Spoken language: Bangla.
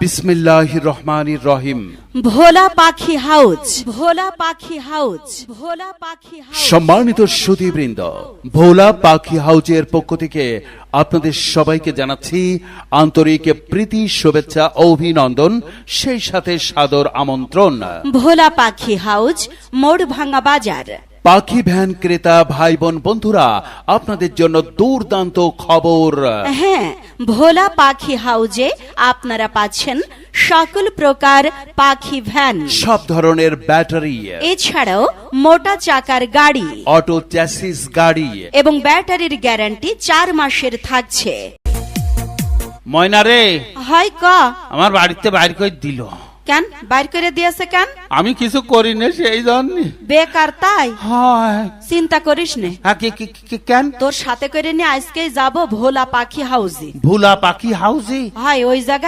বিসমিল্লাহ রহমান রহিম। ভোলা পাখি হাউস ভোলা পাখি হাউস ভোলা পাখি হাউস সম্মানিত সুধীবৃন্দ ভোলা পাখি হাউজের পক্ষ থেকে আপনাদের সবাইকে জানাচ্ছি আন্তরিক প্রীতি শুভেচ্ছা অভিনন্দন সেই সাথে সাদর আমন্ত্রণ। ভোলা পাখি হাউস মোড় ভাঙা বাজার। পাখি ভ্যান ক্রেতা ভাই বোন বন্ধুরা আপনাদের জন্য দুর্দান্ত খবর। হ্যাঁ ভোলা পাখি হাউজে আপনারা পাচ্ছেন সকল প্রকার পাখি ভ্যান। সব ধরনের ব্যাটারি। এছাড়াও মোটা চাকার গাড়ি। অটো চ্যাসিস গাড়ি। এবং ব্যাটারির গ্যারান্টি চার মাসের থাকছে। ময়না রে হয় ক? আমার বাড়িতে বাইর করে দিল। কেন? বাইর করে দিয়েছে কেন? আমি কিছু করি না সেই জন্য। বেকার তাই? হয়। চিন্তা করিস নে। হ্যাঁ, কেন? তোর সাথে করে নিয়ে আজকেই যাব ভোলা পাখি হাউজি ভোলা পাখি হাউজি হয় ওই জায়গায়